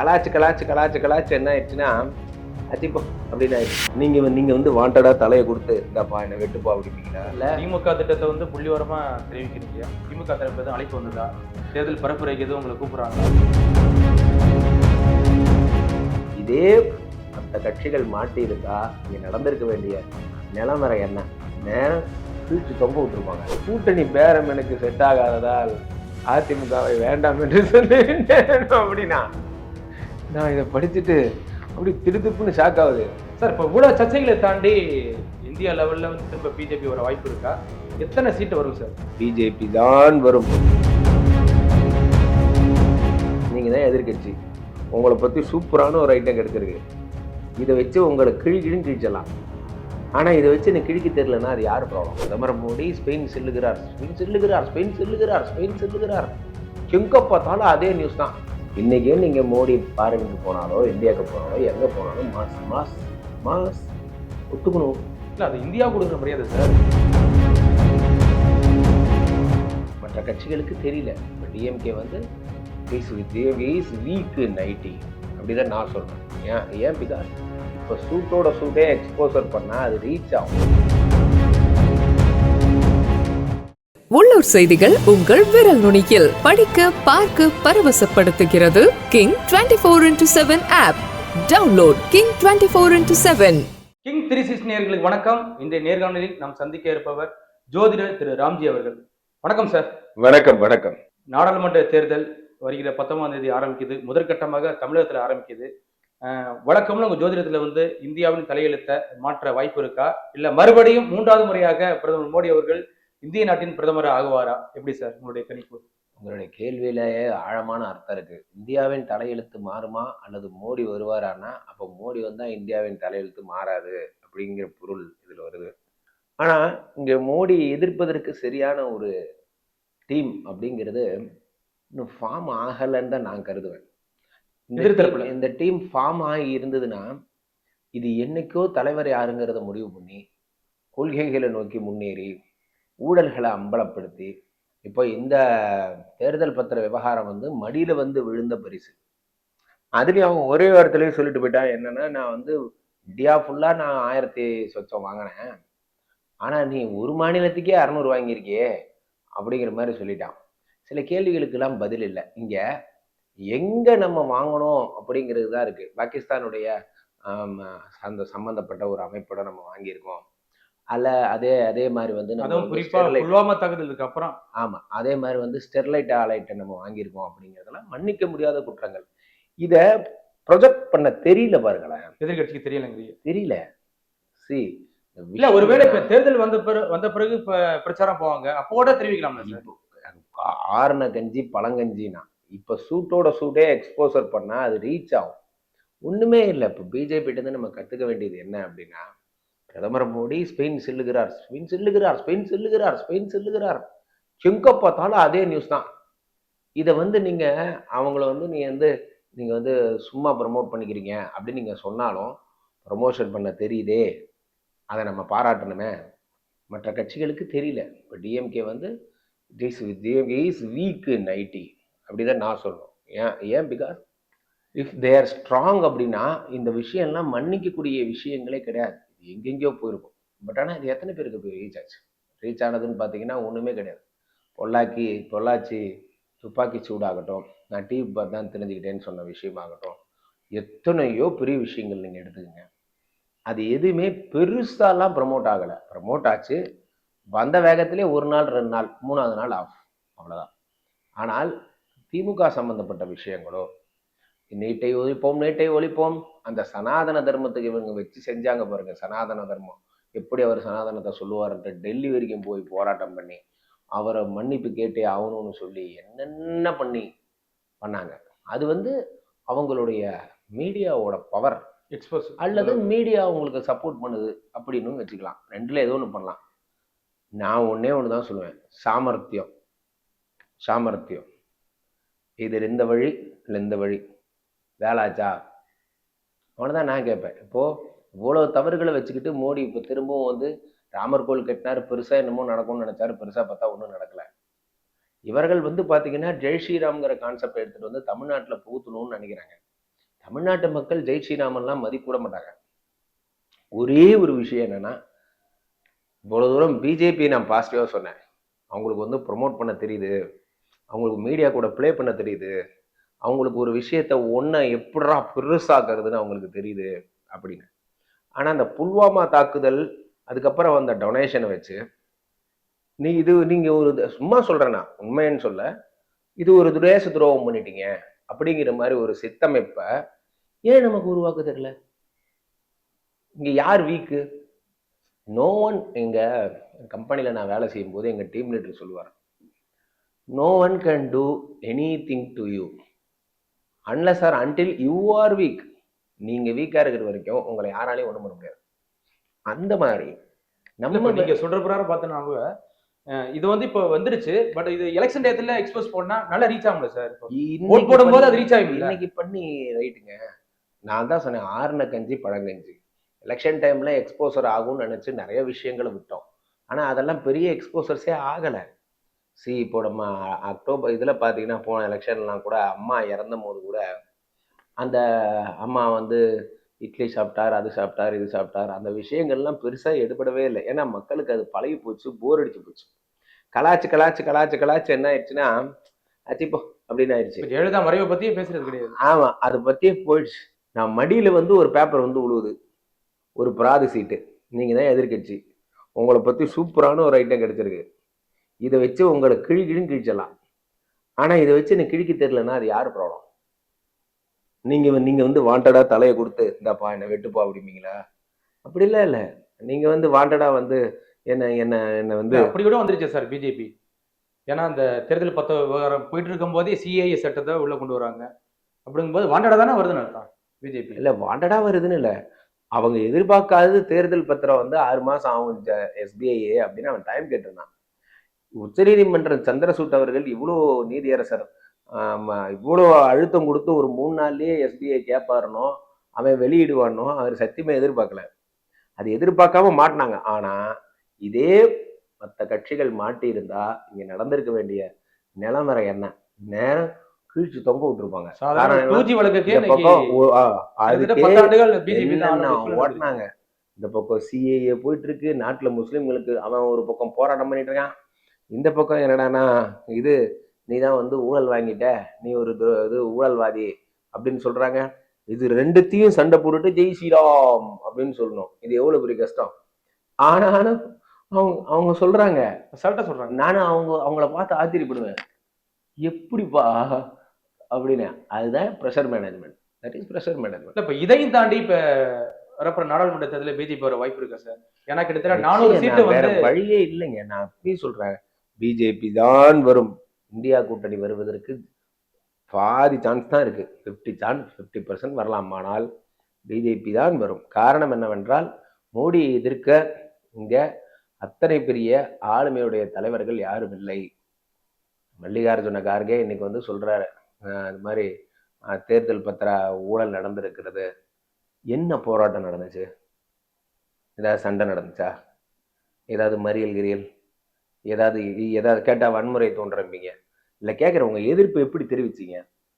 கலாச்சு கலாச்சு கலாச்சு கலாச்சு என்ன ஆயிடுச்சுன்னா அச்சிப்போ அப்படின்னு ஆயிடுச்சு. நீங்க நீங்க வந்து வாண்டடா தலையை கொடுத்து இந்தாப்பா என்ன வெட்டுப்பா அப்படிப்பீங்களா? இல்ல. திமுக திட்டத்தை வந்து புள்ளிவரமா தெரிவிக்கிறீங்க. திமுக தரப்பு எதுவும் அழைப்பு வந்ததா? தேர்தல் பரப்புரைக்கு எதுவும் உங்களை கூப்பிடுறாங்க இதே மற்ற கட்சிகள் மாட்டி இருந்தா இங்க நடந்திருக்க வேண்டிய நிலைமறை என்ன? நேரம் தூக்கி தொங்க விட்டுருப்பாங்க. கூட்டணி பேரம் எனக்கு செட் ஆகாததால் அதிமுகவை வேண்டாம் என்று சொன்னேன் அப்படின்னா. நான் இதை படிச்சுட்டு அப்படி திருத்துப்புன்னு ஷாக் ஆகுது. சார் இப்போ இவ்வளோ சர்ச்சைகளை தாண்டி இந்தியா லெவலில் வந்து திரும்ப பிஜேபி வர வாய்ப்பு இருக்கா? எத்தனை சீட்டு வரும் சார் பிஜேபி தான் வரும். நீங்கள் தான் எதிர்க்கட்சி உங்களை பற்றி சூப்பரான ஒரு ஐட்டம் கிடைச்சிருக்கு இதை வச்சு உங்களை கிழி கிழின்னு கிழிச்சலாம் ஆனால் இதை வச்சு எனக்கு கிழிக்க தெரியலன்னா அது யார் ப்ராப்ளம் பிரதமர் மோடி ஸ்பெயின் செல்லுகிறார். ஸ்பெயின் செல்லுகிறார் ஸ்பெயின் செல்லுகிறார் ஸ்பெயின் செல்லுகிறார். எங்கே பார்த்தாலும் அதே நியூஸ் தான். இன்னைக்கே நீங்க மோடி பாரினுக்கு போனாலோ இந்தியாவுக்கு போனாலோ எங்க போனாலும் மாஸ் மாஸ் மாஸ் ஒத்துக்கணும். இல்லை அது இந்தியா கொடுக்குற மரியாதை சார். மற்ற கட்சிகளுக்கு தெரியல. இப்போ டிஎம்கே வந்து is is weak in IT அப்படிதான் நான் சொல்றேன். ஏன் ஏன் பிகாஸ் இப்போ சூட்டோட சூட்டே எக்ஸ்போசர் பண்ணால் அது ரீச் ஆகும். உள்ளூர் செய்திகள் உங்கள் விரல் நுனியில். படிக்க பார்க்க பரவசப்படுத்துகிறது king twenty four into seven app download king twenty four into seven king three six நேர்களுக்கு வணக்கம். இன்றைய நேர்காணலில் நாம் சந்திக்க இருப்பவர் ஜோதிடர் திரு ராம்ஜி அவர்கள். வணக்கம் சார் வணக்கம் வணக்கம். நாடாளுமன்ற தேர்தல் வருகிற பத்தொன்பதாம் தேதி ஆரம்பிக்குது. முதற்கட்டமாக தமிழகத்தில் ஆரம்பிக்குது. வழக்கம்னு உங்க ஜோதிடத்துல வந்து இந்தியாவின் தலையெழுத்தை மாற்ற வாய்ப்பு இருக்கா? இல்ல மறுபடியும் மூன்றாவது முறையாக பிரதமர் மோடி அவர்கள் இந்திய நாட்டின் பிரதமர் ஆகுவாரா? எப்படி சார் உங்களுடைய கணிப்பு? உங்களுடைய கேள்வியிலேயே ஆழமான அர்த்தம் இருக்கு. இந்தியாவின் தலையெழுத்து மாறுமா அல்லது மோடி வருவாரான்னா அப்போ மோடி வந்தா இந்தியாவின் தலையெழுத்து மாறாது அப்படிங்கிற பொருள் இதுல வருது. ஆனா இங்க மோடி எதிர்ப்பதற்கு சரியான ஒரு டீம் அப்படிங்கிறது இன்னும் ஃபார்ம் ஆகலைன்னு தான் நான் கருதுவேன். இந்த டீம் ஃபார்ம் ஆகி இருந்ததுன்னா இது என்னைக்கோ தலைவர் யாருங்கிறத முடிவு பண்ணி கொள்கைகளை நோக்கி முன்னேறி ஊழல்களை அம்பலப்படுத்தி இப்போ இந்த தேர்தல் பத்திர விவகாரம் வந்து மடியில் வந்து விழுந்த பரிசு. அதுலேயும் அவன் ஒரே வாரத்திலேயே சொல்லிட்டு போயிட்டான் என்னன்னா நான் வந்து இந்தியா ஃபுல்லாக நான் ஆயிரத்தி சொச்சம் வாங்கினேன். ஆனால் நீ ஒரு மாநிலத்துக்கே அறநூறு வாங்கியிருக்கியே அப்படிங்கிற மாதிரி சொல்லிட்டான். சில கேள்விகளுக்கெல்லாம் பதில் இல்லை. இங்கே எங்கே நம்ம வாங்கணும் அப்படிங்கிறது தான் இருக்குது பாகிஸ்தானுடைய அந்த சம்மந்தப்பட்ட ஒரு அமைப்போட நம்ம வாங்கியிருக்கோம். அல்ல அதே அதே மாதிரி வந்து நம்ம அதுவும் வந்து குறிப்பா ஸ்டெர்லைட் புல்வாமா தாக்குதலுக்கு அப்புறம். ஆமா அதே மாதிரி வந்து ஸ்டெர்லைட் ஆலைட்டை நம்ம வாங்கியிருக்கோம் அப்படிங்கிறதெல்லாம் மன்னிக்க முடியாத குற்றங்கள். இத ப்ரொஜெக்ட் பண்ண தெரியல பாருங்களேன். எதிர்கட்சிக்கு தெரியலங்கிறீங்க தெரியல. சி இல்ல ஒருவேளை இப்ப தேர்தல் வந்த பிறகு வந்த பிறகு இப்ப பிரச்சாரம் போவாங்க. அப்போ கூட தெரிவிக்கலாம்ல சார்? ஆறுன கஞ்சி பழங்கஞ்சினா. இப்ப சூட்டோட சூட்டே எக்ஸ்போசர் பண்ணா அது ரீச் ஆகும். ஒண்ணுமே இல்லை. இப்போ பிஜேபி நம்ம கத்துக்க வேண்டியது என்ன அப்படின்னா பிரதமர் மோடி ஸ்பெயின் செல்லுகிறார் ஸ்பெயின் செல்லுகிறார் ஸ்பெயின் செல்லுகிறார் ஸ்பெயின் செல்லுகிறார். எங்கே பார்த்தாலும் அதே நியூஸ் தான். இதை வந்து நீங்கள் அவங்கள வந்து நீங்கள் வந்து நீங்கள் வந்து சும்மா ப்ரமோட் பண்ணிக்கிறீங்க அப்படின்னு நீங்கள் சொன்னாலும் ப்ரமோஷன் பண்ண தெரியுதே. அதை நம்ம பாராட்டணுமே. மற்ற கட்சிகளுக்கு தெரியல. இப்போ டிஎம்கே வந்து this DMK is weak in IT அப்படிதான் நான் சொல்லணும். ஏன் ஏன்? பிகாஸ் இஃப் தேர் ஸ்ட்ராங் அப்படின்னா இந்த விஷயம்லாம் மன்னிக்கக்கூடிய விஷயங்களே கிடையாது. எங்கெங்கேயோ போயிருக்கும். பட் ஆனால் இது எத்தனை பேருக்கு போய் ரீச் ஆச்சு? ரீச் ஆனதுன்னு பார்த்தீங்கன்னா ஒன்றுமே கிடையாது. பொள்ளாக்கி பொள்ளாச்சி துப்பாக்கி சூடாகட்டும் நான் டிவி பார்த்து தான் தெரிஞ்சுக்கிட்டேன்னு சொன்ன விஷயமாகட்டும் எத்தனையோ பெரிய விஷயங்கள் நீங்கள் எடுத்துக்கங்க. அது எதுவுமே பெருசாலாம் ப்ரமோட் ஆகலை. ப்ரமோட் ஆச்சு. வந்த வேகத்திலே ஒரு நாள் ரெண்டு நாள் மூணாவது நாள் ஆஃப் அவ்வளோதான் ஆனால் திமுக சம்பந்தப்பட்ட விஷயங்களோ நீட்டை ஒழிப்போம் நீட்டை ஒழிப்போம். அந்த சனாதன தர்மத்துக்கு இவங்க வச்சு செஞ்சாங்க பாருங்க சனாதன தர்மம். எப்படி அவர் சனாதனத்தை சொல்லுவார்ன்ட்டு டெல்லி வரைக்கும் போய் போராட்டம் பண்ணி அவரை மன்னிப்பு கேட்டே ஆகணும்னு சொல்லி என்னென்ன பண்ணி பண்ணாங்க. அது வந்து அவங்களுடைய மீடியாவோட பவர் அல்லது மீடியா உங்களுக்கு சப்போர்ட் பண்ணுது அப்படின்னு வச்சுக்கலாம். ரெண்டுல ஏதோ ஒன்று பண்ணலாம். நான் ஒண்ணே ஒன்று தான் சொல்லுவேன். சாமர்த்தியம். சாமர்த்தியம். இது இந்த வழி இல்லை இந்த வழி. வேலாச்சா? அவ்வளோதான் நான் கேட்பேன். இப்போது இவ்வளோ தவறுகளை வச்சுக்கிட்டு மோடி இப்போ திரும்பவும் வந்து ராமர் கோவில் கட்டினாரு பெருசாக என்னமோ நடக்கும்னு நினச்சாரு பெருசாக பார்த்தா ஒன்றும் நடக்கலை. இவர்கள் வந்து பார்த்திங்கன்னா ஜெய் ஸ்ரீராம்ங்கிற கான்செப்ட் எடுத்துகிட்டு வந்து தமிழ்நாட்டில் புகுத்தணும்னு நினைக்கிறாங்க. தமிழ்நாட்டு மக்கள் ஜெய் ஸ்ரீராமெல்லாம் மதிக்கூட மாட்டாங்க. ஒரே ஒரு விஷயம் என்னன்னா இவ்வளோ தூரம் பிஜேபி நான் பாசிட்டிவாக சொன்னேன். அவங்களுக்கு வந்து ப்ரொமோட் பண்ண தெரியுது. அவங்களுக்கு மீடியா கூட ப்ளே பண்ண தெரியுது. அவங்களுக்கு ஒரு விஷயத்த ஒன்றை எப்படா பெருசாக்குறதுன்னு அவங்களுக்கு தெரியுது அப்படின்னு. ஆனால் அந்த புல்வாமா தாக்குதல் அதுக்கப்புறம் வந்த டொனேஷனை வச்சு நீ இது நீங்கள் ஒரு சும்மா சொல்கிறேன்னா உண்மைன்னு சொல்ல இது ஒரு துரேச துரோகம் பண்ணிட்டீங்க அப்படிங்கிற மாதிரி ஒரு சித்தமைப்பை ஏன் நமக்கு உருவாக்க தெரியல? இங்கே யார் வீக்கு நோ ஒன் எங்கள் கம்பெனியில் நான் வேலை செய்யும் போது டீம் லீடர் சொல்லுவார் no one can do any thing to you unless or until you are weak நீங்க வீக்கா இருக்கிற வரைக்கும் உங்களை யாராலையும் ஒண்ணும் பண்ண முடியாது. அந்த மாதிரி நம்ம நீங்க சொல்ற பிரகாரம் அஹ், இது வந்து இப்போ வந்துருச்சு பட் இது எலெக்ஷன் டேத்துல எக்ஸ்போஸ் பண்ணா நல்லா ரீச் ஆகும்ல சார் ஓட் போடும்போது அது ரீச் ஆகும் இன்னைக்கு பண்ணி ரைட்டுங்க நான் தான் சொன்னேன் ஆறுன கஞ்சி பழங்கஞ்சி எலெக்ஷன் டைம்ல எக்ஸ்போசர் ஆகும்னு நினைச்சு நிறைய விஷயங்களை விட்டோம். ஆனா அதெல்லாம் பெரிய எக்ஸ்போசர்ஸே ஆகல. சி இப்போ நம்ம அக்டோபர் இதுல பாத்தீங்கன்னா போன எலெக்ஷன்லாம் கூட அம்மா இறந்த போது கூட அந்த அம்மா வந்து இட்லி சாப்பிட்டார் அது சாப்பிட்டார் இது சாப்பிட்டார். அந்த விஷயங்கள்லாம் பெருசா எடுபடவே இல்லை. ஏன்னா மக்களுக்கு அது பழகி போச்சு போர் அடிச்சு போச்சு. கலாச்சு கலாச்சு கலாச்சு கலாச்சு என்ன ஆயிடுச்சுன்னா அச்சிப்போ அப்படின்னு ஆயிடுச்சு. ஜெயலலிதா மறைவை பத்தியே பேசுறது கிடையாது. ஆமா அதை பத்தியே போயிடுச்சு. நான் மடியில வந்து ஒரு பேப்பர் வந்து உழுவுது. ஒரு பிராது சீட்டு. நீங்க தான் எதிர்க்கட்சி. உங்களை பத்தி சூப்பரான ஒரு ஐட்டம் கிடைச்சிருக்கு. இதை வச்சு உங்களை கிழி கிழின்னு கிழிச்சிடலாம். ஆனா இதை வச்சு எனக்கு கிழிக்க தெரியலன்னா அது யார் ப்ராப்ளம் நீங்க வந்து- நீங்க வந்து வாண்டடா தலையை கொடுத்து இந்தாப்பா என்ன வெட்டுப்பா அப்படிம்பீங்களா? அப்படி இல்ல. இல்ல நீங்க வந்து வாண்டடா வந்து என்ன என்ன என்ன வந்து அப்படி கூட வந்துருச்சு சார் பிஜேபி ஏன்னா அந்த தேர்தல் பத்த விவகாரம் போயிட்டு இருக்கும் போதே சிஐஏ சட்டத்தை உள்ள கொண்டு வராங்க. அப்படிங்கும்போது வாண்டடா தானே வருதுன்னு அர்த்தம் பிஜேபி இல்ல வாண்டடா வருதுன்னு இல்ல. அவங்க எதிர்பார்க்காதது தேர்தல் பத்திரம் வந்து ஆறு மாசம் ஆகும் எஸ்பிஐஏ அப்படின்னு அவன் டைம் கேட்டிருந்தான். உச்சநீதிமன்றம் சந்திரசூட் அவர்கள் இவ்வளோ நீதியரசர் இவ்வளோ அழுத்தம் கொடுத்து ஒரு மூணு நாள்லயே எஸ்பிஐ கேட்பாருனோ அவன் வெளியிடுவானோ அவர் சத்தியமா எதிர்பார்க்கல. அது எதிர்பார்க்காம மாட்டினாங்க. ஆனா இதே மற்ற கட்சிகள் மாட்டி இருந்தா இங்க நடந்திருக்க வேண்டிய நிலைமறை என்ன? நேரம் கீழ்ச்சி தொங்க விட்டுருப்பாங்க. ஓட்டினாங்க? இந்த பக்கம் சிஏஏ போயிட்டு இருக்கு. நாட்டுல முஸ்லிம்களுக்கு அவன் ஒரு பக்கம் போராட்டம் பண்ணிட்டு இருக்கான். இந்த பக்கம் என்னடான்னா இது நீ தான் வந்து ஊழல் வாங்கிட்ட நீ ஒரு இது ஊழல்வாதி அப்படின்னு சொல்றாங்க. இது ரெண்டுத்தையும் சண்டை போட்டுட்டு ஜெய் ஸ்ரீராம் அப்படின்னு சொல்லணும். இது எவ்வளவு பெரிய கஷ்டம்? ஆனாலும் அவங்க அவங்க சொல்றாங்க. அசால்ட்டா சொல்றாங்க. நானும் அவங்க அவங்கள பார்த்து ஆச்சரியப்படுவேன். எப்படிப்பா? அப்படின்னு. அதுதான் pressure management that is pressure management இப்ப இதையும் தாண்டி இப்ப வரப்போற நாடாளுமன்ற தேர்தலில் பிஜேபி வர வாய்ப்பு இருக்கா சார் ஏன்னா கிட்டத்தட்ட நானூறு சீட்டு வேற வழியே இல்லைங்க. நான் அப்படி சொல்றேன். பிஜேபி தான் வரும். இந்தியா கூட்டணி வருவதற்கு பாதி சான்ஸ் தான் இருக்குது ஃபிஃப்டி சான்ஸ் ஃபிஃப்டி பர்சன்ட் வரலாம். ஆனால் பிஜேபி தான் வரும். காரணம் என்னவென்றால் மோடியை எதிர்க்க இங்கே அத்தனை பெரிய ஆளுமையுடைய தலைவர்கள் யாரும் இல்லை. மல்லிகார்ஜுன கார்கே இன்னைக்கு வந்து சொல்கிறாரு அது மாதிரி தேர்தல் பத்திர ஊழல் நடந்திருக்கிறது. என்ன போராட்டம் நடந்துச்சு? ஏதாவது சண்டை நடந்துச்சா? ஏதாவது மறியல் கிரியல் ஏதாவது ஏதாவது கேட்டால் வன்முறை தோன்றம்பீங்க இல்லை கேட்குற உங்க எதிர்ப்பு எப்படி தெரிவிச்சீங்க?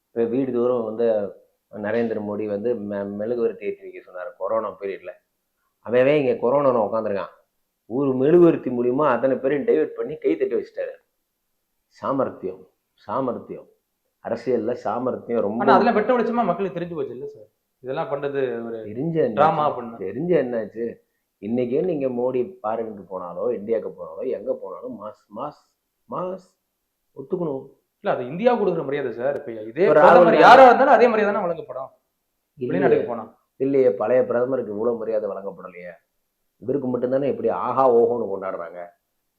இப்போ வீடு தூரம் வந்து நரேந்திர மோடி வந்து மெ மெழுகுவர்த்தி ஏற்றி வைக்க சொன்னார் கொரோனா பீரியட்ல. அவன் இங்கே கொரோனா உட்காந்துருக்கான் ஒரு மெழுகுவர்த்தி மூலியமா அத்தனை பேரையும் டைவர்ட் பண்ணி கை தட்டி வச்சிட்டாரு. சாமர்த்தியம் சாமர்த்தியம். அரசியல்ல சாமர்த்தியம் ரொம்ப அதெல்லாம் வெட்ட வெளிச்சமா மக்களுக்கு தெரிஞ்சு போச்சு இல்ல சார்? இதெல்லாம் பண்றது ஒரு தெரிஞ்ச டிராமா? பண்ண தெரிஞ்ச என்னாச்சு? இன்னைக்கே நீங்க மோடி பாருங்க போனாலோ இந்தியாவுக்கு போனாலோ எங்க போனாலும் மாஸ் மாஸ் மாஸ் ஒத்துக்கணும். இல்ல அது இந்தியா கொடுக்குற மரியாதை சார். இப்ப இதே பிரதமர் இருந்தாலும் அதே மரியாதை தானே வழங்கப்படும். வெளிநாட்டுக்கு போனா. இல்லையே பழைய பிரதமருக்கு இவ்வளவு மரியாதை வழங்கப்படலையே. இவருக்கு மட்டும்தானே இப்படி ஆஹா ஓஹோன்னு கொண்டாடுறாங்க.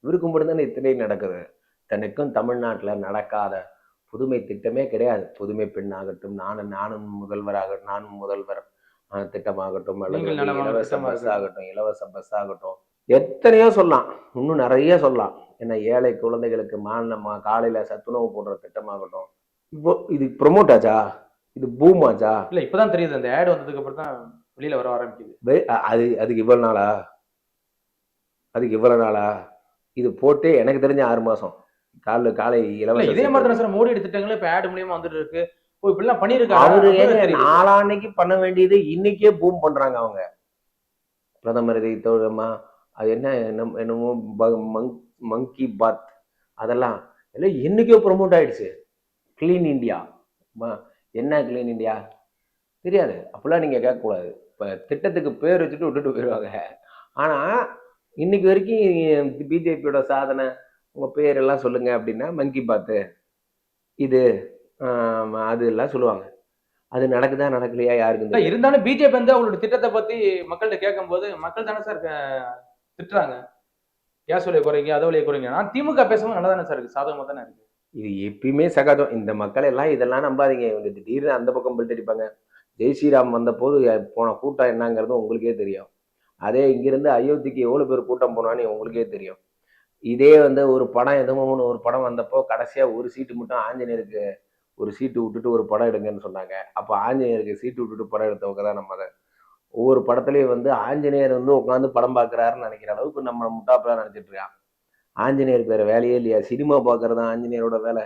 இவருக்கு மட்டும்தானே இத்தனை நடக்குது. தனக்கும் தமிழ்நாட்டுல நடக்காத புதுமை திட்டமே கிடையாது. புதுமை பெண்ணாகட்டும் நானும் நானும் முதல்வராகட்டும் நானும் முதல்வர். திட்டமாகட்டும் அல்லது இலவச பஸ் ஆகட்டும் இலவச பஸ் ஆகட்டும் எத்தனையோ சொல்லலாம். இன்னும் நிறைய சொல்லலாம். ஏன்னா ஏழை குழந்தைகளுக்கு மாநிலமா காலையில சத்துணவு போடுற திட்டமாகட்டும். இப்போ இது ப்ரொமோட் ஆச்சா? இது பூம் ஆச்சா? இல்ல இப்பதான் தெரியுது. அந்த ஆட் வந்ததுக்கு அப்புறம் தான் வெளியில வர ஆரம்பிக்குது. அது அதுக்கு இவ்வளவு நாளா? அதுக்கு இவ்வளவு நாளா? இது போட்டு எனக்கு தெரிஞ்ச ஆறு மாசம். காலைல காலை இலவச இதே. மாதிரி தானே சார். மோடி திட்டங்களே இப்ப ஆட் மூலியமா வந்துட்டு இருக்கு. இப்படிலாம் பண்ணிருக்காங்க அவரு ஏங்க. நாளான்னைக்கு பண்ண வேண்டியது இன்னைக்கே பூம் பண்றாங்க அவங்க. பிரதமர் இதை தோழமா அது என்ன என்னம்- மங்கி பாத் அதெல்லாம். எல்லாம் என்னைக்கோ ப்ரொமோட் ஆயிடுச்சு. கிளீன் இந்தியா என்ன கிளீன் இந்தியா தெரியாது. அப்படிலாம் நீங்க கேட்கக்கூடாது. இப்ப திட்டத்துக்கு பேர் வச்சுட்டு விட்டுட்டு போயிடுவாங்க ஆனா இன்னைக்கு வரைக்கும் பிஜேபியோட சாதனை உங்க பேர் எல்லாம் சொல்லுங்க அப்படின்னா மங்கி பாத்து இது அது எல்லாம் சொல்லுவாங்க. அது நடக்குதா நடக்கலையா தெரியாது. இருந்தாலும் பிஜேபி வந்து அவங்களோட திட்டத்தை பத்தி மக்கள்கிட்ட கேட்கும்போது மக்கள் தானே சார் திட்டுறாங்க. கேஸ் விலையை குறைங்க அதை விலையை குறைங்க. நான் திமுக பேசும்போது நல்லா தானே சார் இருக்கு சாதகமா தானே இருக்கு. இது எப்பயுமே சகஜம் இந்த மக்கள் எல்லாம் இதெல்லாம் நம்பாதீங்க. இவங்க திடீர்னு அந்த பக்கம் போயிட்டு அடிப்பாங்க. ஜெய் ஸ்ரீராம் வந்த போது போன கூட்டம் என்னங்கிறது உங்களுக்கே தெரியும். அதே இங்கிருந்து அயோத்திக்கு எவ்வளவு பேர் கூட்டம் போனான்னு உங்களுக்கே தெரியும். இதே வந்து ஒரு படம் எதுவும் ஒரு படம் வந்தப்போ கடைசியா ஒரு சீட்டு மட்டும் ஆஞ்சநேயருக்கு ஒரு சீட்டு விட்டுட்டு ஒரு படம் எடுங்கன்னு சொன்னாங்க. அப்போ ஆஞ்சநேயருக்கு சீட்டு விட்டுட்டு படம் எடுத்தவங்க தான் நம்ம அதை. ஒவ்வொரு படத்துலையும் வந்து ஆஞ்சநேயர் வந்து உட்காந்து படம் பார்க்கறாருன்னு நினைக்கிற அளவுக்கு நம்ம முட்டாப்பெல்லாம் நினச்சிட்டு இருக்கான். ஆஞ்சநேயருக்கு வேறு வேலையே இல்லையா? சினிமா பார்க்குறது தான் ஆஞ்சநேயரோட வேலை.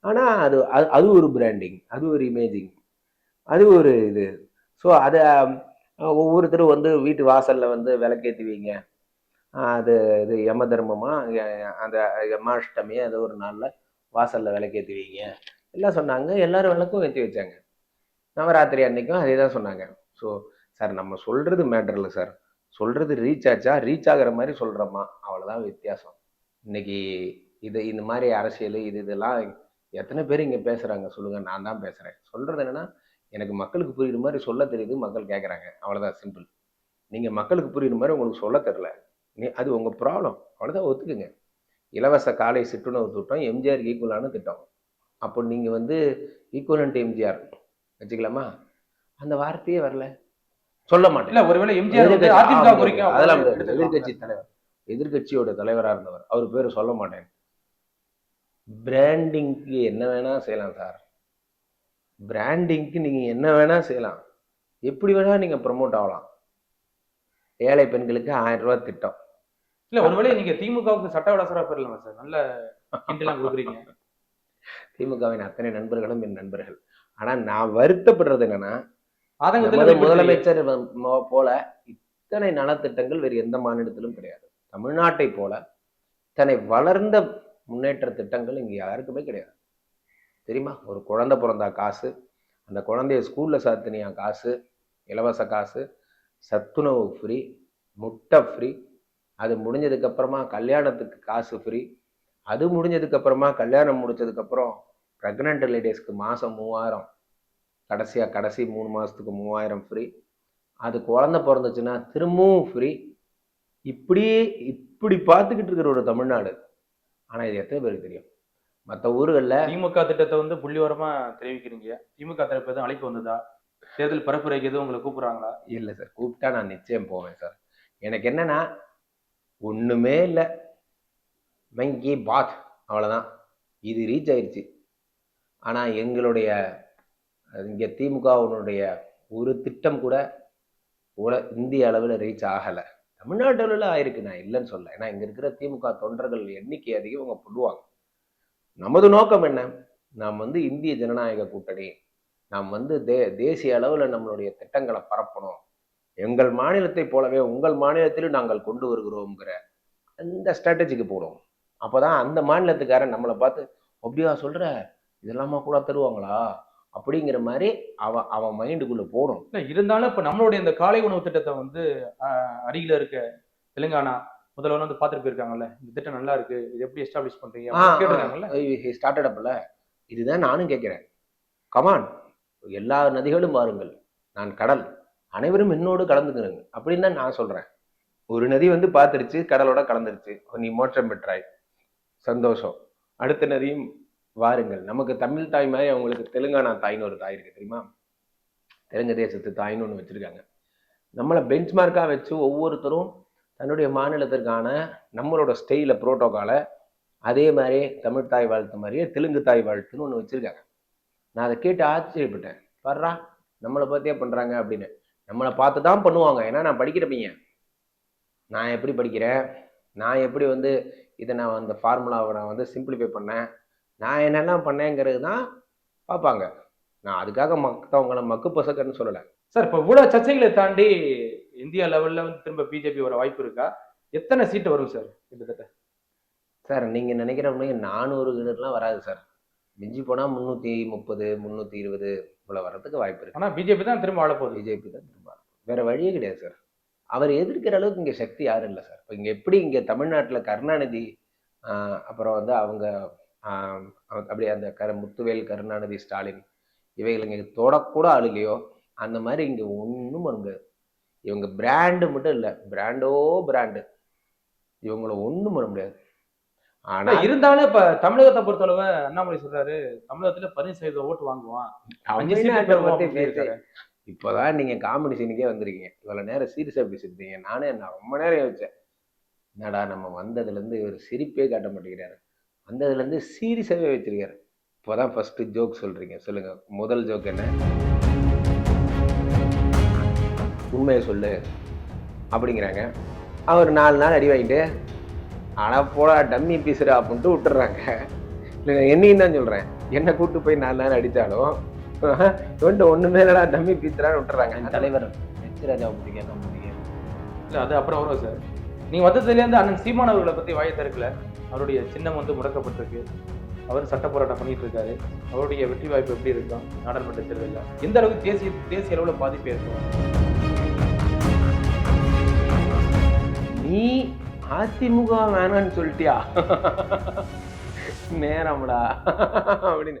ஆனால் அது அது- அது ஒரு பிராண்டிங் அது ஒரு இமேஜிங் அது ஒரு இது. ஸோ அதை ஒவ்வொருத்தரும் வந்து வீட்டு வாசலில் வந்து விளக்கேற்றுவீங்க அது இது யம தர்மமாக அந்த யமாஷ்டமி அது ஒரு நாளில் வாசலில் விளக்கேற்றுவீங்க எல்லாம் சொன்னாங்க. எல்லாரும் விளக்கும் ஏற்றி வச்சாங்க. நவராத்திரி அன்னைக்கும் அதே தான் சொன்னாங்க. ஸோ சார் நம்ம சொல்கிறது மேட்டர் இல்லை சார் சொல்கிறது ரீச் ஆச்சா? ரீச் ஆகிற மாதிரி சொல்கிறோம்மா அவ்வளோதான் வித்தியாசம். இன்னைக்கு இது இந்த மாதிரி அரசியல் இது இதெல்லாம் எத்தனை பேர் இங்கே பேசுகிறாங்க சொல்லுங்கள் நான் தான் பேசுகிறேன் சொல்கிறது என்னன்னா எனக்கு மக்களுக்கு புரியுற மாதிரி சொல்ல தெரியுது மக்கள் கேட்குறாங்க அவ்வளோதான் சிம்பிள் நீங்கள் மக்களுக்கு புரியுற மாதிரி உங்களுக்கு சொல்ல தெரில நீ அது உங்கள் ப்ராப்ளம் அவ்வளோதான் ஒத்துக்குங்க. இலவச காலை சிற்றுணவு திட்டம் எம்ஜிஆர் ஈக்குவலான திட்டம். அப்போ நீங்க வந்து ஈக்குவலன்ட் எம்ஜிஆர் வச்சுக்கலாமா? அந்த வார்த்தையே வரல. சொல்ல மாட்டேன். இல்ல ஒருவேளை எம்ஜிஆர் அதெல்லாம். எதிர்க்கட்சி தலைவர். எதிர்க்கட்சியோட தலைவரா இருந்தவர். அவர் பேரு சொல்ல மாட்டேன். பிராண்டிங்க்கு என்ன வேணா செய்யலாம் சார். பிராண்டிங்க்கு நீங்க என்ன வேணா செய்யலாம். எப்படி வேணா நீங்க ப்ரமோட் ஆகலாம். ஏழை பெண்களுக்கு ஆயிரம் ரூபாய் திட்டம். இல்ல ஒருவேளை நீங்க திமுகவுக்கு சட்ட விளாசரா போயிடலாமா சார்? நல்ல கொடுக்குறீங்க. திமுகவின் அத்தனை நண்பர்களும் என் நண்பர்கள். ஆனா நான் வருத்தப்படுறது என்னன்னா முதலமைச்சர் போல இத்தனை நலத்திட்டங்கள் வேறு எந்த மாநிலத்திலும் கிடையாது. தமிழ்நாட்டை போல இத்தனை வளர்ந்த முன்னேற்ற திட்டங்கள் இங்க யாருக்குமே கிடையாது. தெரியுமா? ஒரு குழந்தை பிறந்தா காசு அந்த குழந்தைய ஸ்கூல்ல சாத்தினியா காசு இலவச காசு சத்துணவு ஃப்ரீ முட்டை ஃப்ரீ அது முடிஞ்சதுக்கு அப்புறமா கல்யாணத்துக்கு காசு ஃப்ரீ அது முடிஞ்சதுக்கு அப்புறமா கல்யாணம் முடிச்சதுக்கு அப்புறம் ப்ரெக்னென்ட் லேடிஸ்க்கு மாசம் மூவாயிரம். கடைசியா கடைசி மூணு மாசத்துக்கு மூவாயிரம் ஃப்ரீ அது குழந்தை பிறந்துச்சுன்னா திரும்பவும் ஃப்ரீ இப்படி இப்படி பார்த்துக்கிட்டு இருக்கிற ஒரு தமிழ்நாடு. ஆனா இது எத்தனை பேருக்கு தெரியும்? மற்ற ஊர்களில் திமுக திட்டத்தை வந்து புள்ளிவரமா தெரிவிக்கிறீங்க. திமுக தரப்பு எதுவும் அழைப்பு வந்ததா? தேர்தல் பரப்புரைக்கு எதுவும் உங்களை கூப்பிடுறாங்களா? இல்லை சார். கூப்பிட்டா நான் நிச்சயம் போவேன் சார். எனக்கு என்னன்னா ஒண்ணுமே இல்லை. மங்கி பாத். அவ்வளோதான் இது ரீச் ஆயிடுச்சு ஆனால் எங்களுடைய இங்கே திமுகவினுடைய ஒரு திட்டம் கூட உல இந்திய அளவில் ரீச் ஆகலை. தமிழ்நாட்டு அளவில் ஆயிருக்கு. நான் இல்லைன்னு சொல்ல. ஏன்னா இங்கே இருக்கிற திமுக தொண்டர்கள் எண்ணிக்கை அதிகம் அவங்க போடுவாங்க நமது நோக்கம் என்ன? நாம் வந்து இந்திய ஜனநாயக கூட்டணி. நாம் வந்து தே தேசிய அளவில் நம்மளுடைய திட்டங்களை பரப்பணும். எங்கள் மாநிலத்தை போலவே உங்கள் மாநிலத்திலும் நாங்கள் கொண்டு வருகிறோங்கிற அந்த ஸ்ட்ராட்டஜிக்கு போடுவோம் அப்போதான் அந்த மாநிலத்துக்காரன் நம்மளை பார்த்து அப்படியா சொல்ற? இதெல்லாமா கூட தருவாங்களா? அப்படிங்கிற மாதிரி அவன் அவன் மைண்டுக்குள்ள போடும். இல்ல இருந்தாலும் இப்ப நம்மளுடைய இந்த காலை உணவு திட்டத்தை வந்து அருகில இருக்க தெலுங்கானா முதல்வர் வந்து பார்த்துட்டு போயிருக்காங்கல்ல இந்த திட்டம் நல்லா இருக்கு இது எப்படி எஸ்டாப்ளிஷ் கேட்டிருக்காங்கல்ல. ஸ்டார்டட் அப்ல இதுதான் நானும் கேட்கிறேன். கமான் எல்லா நதிகளும் வாருங்கள். நான் கடல். அனைவரும் என்னோடு கலந்துக்கிறங்க அப்படின்னு தான் நான் சொல்றேன். ஒரு நதி வந்து பார்த்துருச்சு கடலோட கலந்துருச்சு. நீ மோட்சம் பெற்றாய். சந்தோஷம். அடுத்த நதியும் வாருங்கள். நமக்கு தமிழ் தாய் மாதிரி அவங்களுக்கு தெலுங்கானா தாய்னு ஒரு தாய் இருக்கு தெரியுமா? தெலுங்கு தேசத்து தாய்னு ஒன்று வச்சுருக்காங்க. நம்மளை பெஞ்ச்மார்க்காக வச்சு ஒவ்வொருத்தரும் தன்னுடைய மாநிலத்திற்கான நம்மளோட ஸ்டைல புரோட்டோகாலை அதே மாதிரியே தமிழ் தாய் வாழ்த்து மாதிரியே தெலுங்கு தாய் வாழ்த்துன்னு ஒன்று வச்சிருக்காங்க. நான் அதை கேட்டு ஆச்சரியப்பட்டேன். வர்றா நம்மளை பார்த்தியே பண்ணுறாங்க அப்படின்னு. நம்மளை பார்த்து தான் பண்ணுவாங்க. ஏன்னா நான் படிக்கிற பையன். நான் எப்படி படிக்கிறேன்? நான் எப்படி வந்து இதை நான் அந்த ஃபார்முலாவை நான் வந்து சிம்பிளிஃபை பண்ணேன். நான் என்னெல்லாம் பண்ணேங்கிறது தான் பார்ப்பாங்க. நான் அதுக்காக மற்றவங்கள மக்கு பசக்கன்னு சொல்லலை. சார் இப்போ இவ்வளவு சர்ச்சைகளை தாண்டி இந்தியா லெவல்ல வந்து திரும்ப பிஜேபி வர வாய்ப்பு இருக்கா? எத்தனை சீட்டு வரும் சார் கிட்டத்தட்ட? சார் நீங்கள் நினைக்கிற மாதிரி நானூறு கிணறுலாம் வராது சார். மிஞ்சி போனால் முந்நூற்றி முப்பது முந்நூற்றி இருபது இவ்வளோ வரதுக்கு வாய்ப்பு இருக்கு. ஆனா பிஜேபி தான் திரும்ப வாழ போகுது. பிஜேபி தான் திரும்ப வேற வழியே கிடையாது சார். அவர் எதிர்க்கிற அளவுக்கு இங்கே சக்தி யாரும் இல்லை சார். இப்போ இங்கே எப்படி இங்கே தமிழ்நாட்டில் கருணாநிதி ஆஹ், அப்புறம் வந்து அவங்க அப்படியே அந்த கர முத்துவேல் கருணாநிதி ஸ்டாலின் இவைகள் இங்கே தொடக்கூட இல்லையோ? அந்த மாதிரி இங்கே ஒன்றும் பண்ண முடியாது இவங்க பிராண்டு மட்டும் இல்லை. பிராண்டோ பிராண்டு இவங்கள ஒன்றும் பண்ண முடியாது. ஆனா இருந்தாலும் இப்ப தமிழகத்தை பொறுத்தளவு அண்ணாமலை சொல்றாரு தமிழகத்துல பதினஞ்சு சதவீத ஓட்டு வாங்குவான். இப்போ தான் நீங்கள் இப்போதான் காமெடி சீனுக்கே வந்திருக்கீங்க. இவ்வளோ நேரம் சீரியஸாக பேசிருந்தீங்க நானே நான் ரொம்ப நேரம் யோசிச்சேன். என்னடா நம்ம வந்ததுலேருந்து இவர் சிரிப்பே காட்ட மாட்டேங்கிறாரு. வந்ததுலேருந்து சீரியஸாகவே வச்சிருக்காரு. இப்போ தான் ஃபஸ்ட்டு ஜோக் சொல்கிறீங்க சொல்லுங்கள் முதல் ஜோக் என்ன? உண்மையை சொல்லு அப்படிங்கிறாங்க. அவர் நாலு நாள் அடி வாங்கிட்டு ஆனால் போடா டம்மி பீசுறா அப்படின்ட்டு விட்டுறாங்க இல்லை என்னையும் தான் சொல்கிறேன் என்னை கூப்பிட்டு போய் நாலு நாள் அடித்தாலும் இவன்ட்டு ஒண்ணுமே இல்லடா டம்மி பீசுறான்னு விட்டுறாங்க. தலைவர் எச் ராஜா பிடிக்கும் என்ன பிடிக்கும் இல்ல அது அப்புறம் வரும் சார். நீங்க வந்ததுல இருந்து அண்ணன் சீமான் அவர்களை பத்தி வாயை திறக்கல. அவருடைய சின்னம் வந்து முடக்கப்பட்டிருக்கு. அவர் சட்ட போராட்டம் பண்ணிட்டு இருக்காரு. அவருடைய வெற்றி வாய்ப்பு எப்படி இருக்கும்? நாடாளுமன்ற தேர்தலில். எந்த அளவுக்கு தேசிய தேசிய அளவுல பாதிப்பு ஏற்படும்? நீ அதிமுக வேணான்னு சொல்லிட்டியா? நேரம்டா. அப்படின்னு.